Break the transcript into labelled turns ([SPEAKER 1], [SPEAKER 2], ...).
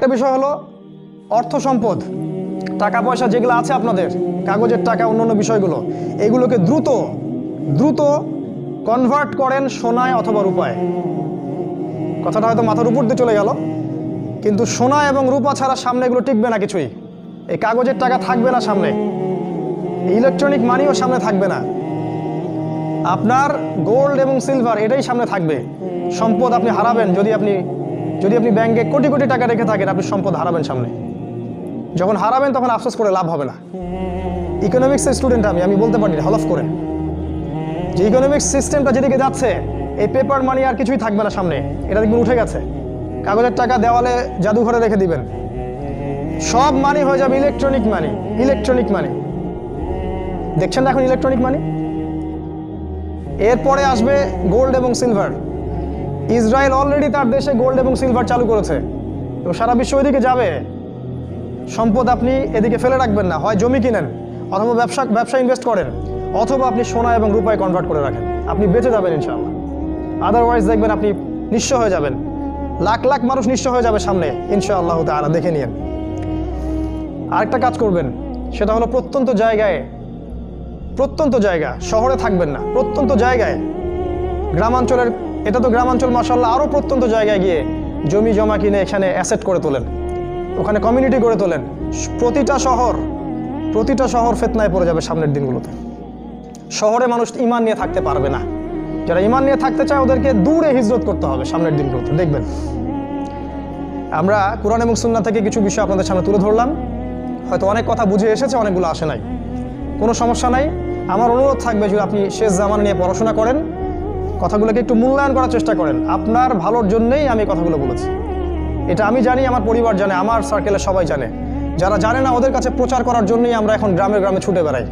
[SPEAKER 1] একটা বিষয় হলো অর্থ সম্পদ। টাকা পয়সা যেগুলো আছে আপনাদের, কাগজের টাকা অন্যান্য বিষয়গুলো, এগুলোকে দ্রুত দ্রুত কনভার্ট করেন সোনায় অথবা রূপায়। কথাটা হয়তো মাথার উপর দিয়ে চলে গেল, কিন্তু সোনা এবং রূপা ছাড়া সামনে এগুলো টিকবে না কিছুই। এই কাগজের টাকা থাকবে না সামনে। ইলেকট্রনিক মানিও সামনে থাকবে না। আপনার গোল্ড এবং সিলভার এটাই সামনে থাকবে। সম্পদ আপনি হারাবেন যদি আপনি যদি আপনি ব্যাংকে কোটি কোটি টাকা রেখে থাকেন, আপনি সম্পদ হারাবেন সামনে। যখন হারাবেন, তখন আফসোস করে লাভ হবে না। ইকোনমিক্সের স্টুডেন্ট আমি আমি বলতে পারি হলফ করে। যে ইকোনমিক্স সিস্টেমটা যেদিকে যাচ্ছে, এই পেপার মানি আর কিছুই থাকবে না সামনে। এটা দেখবেন উঠে গেছে। কাগজের টাকা দেওয়ালে জাদুঘরে রেখে দিবেন। সব মানি হয়ে যাবে ইলেকট্রনিক মানি ইলেকট্রনিক মানি দেখছেন না এখন ইলেকট্রনিক মানি এরপরে আসবে গোল্ড এবং সিলভার ইসরায়েল অলরেডি তার দেশে গোল্ড এবং সিলভার চালু করেছে। এবং সারা বিশ্ব ওইদিকে যাবে। সম্পদ আপনি এদিকে ফেলে রাখবেন না। হয় জমি কিনেন, অথবা ব্যবসা ব্যবসা ইনভেস্ট করেন, অথবা আপনি সোনা এবং রূপায় কনভার্ট করে রাখেন। আপনি বেঁচে যাবেন ইনশাআল্লাহ। আদারওয়াইজ দেখবেন আপনি নিঃস্ব হয়ে যাবেন। লাখ লাখ মানুষ নিঃস্ব হয়ে যাবে সামনে ইনশা ইনশাআল্লাহ তাআলা। দেখে নিয়েন। আরেকটা কাজ করবেন, সেটা হলো প্রত্যন্ত জায়গায়, প্রত্যন্ত জায়গা, শহরে থাকবেন না। প্রত্যন্ত জায়গায়, গ্রামাঞ্চলের এটা তো গ্রামাঞ্চল মাসাল্লাহ আরও প্রত্যন্ত জায়গায় গিয়ে জমি জমা কিনে এখানে অ্যাসেট করে তোলেন। ওখানে কমিউনিটি গড়ে তোলেন। প্রতিটা শহর প্রতিটা শহর ফেতনায় পড়ে যাবে সামনের দিনগুলোতে। শহরে মানুষ ইমান নিয়ে থাকতে পারবে না। যারা ইমান নিয়ে থাকতে চায়, ওদেরকে দূরে হিজরত করতে হবে সামনের দিনগুলোতে, দেখবেন। আমরা কোরআন এবং সুন্না থেকে কিছু বিষয় আপনাদের সামনে তুলে ধরলাম। হয়তো অনেক কথা বুঝে এসেছে, অনেকগুলো আসে নাই। কোনো সমস্যা নাই। আমার অনুরোধ থাকবে যদি আপনি শেষ জামান নিয়ে পড়াশোনা করেন। কথাগুলোকে একটু মূল্যায়ন করার চেষ্টা করেন। আপনার ভালোর জন্যেই আমি কথাগুলো বলেছি। এটা আমি জানি, আমার পরিবার জানে, আমার সার্কেলে সবাই জানে। যারা জানে না, ওদের কাছে প্রচার করার জন্যই আমরা এখন গ্রামে গ্রামে ছুটে বেড়াই।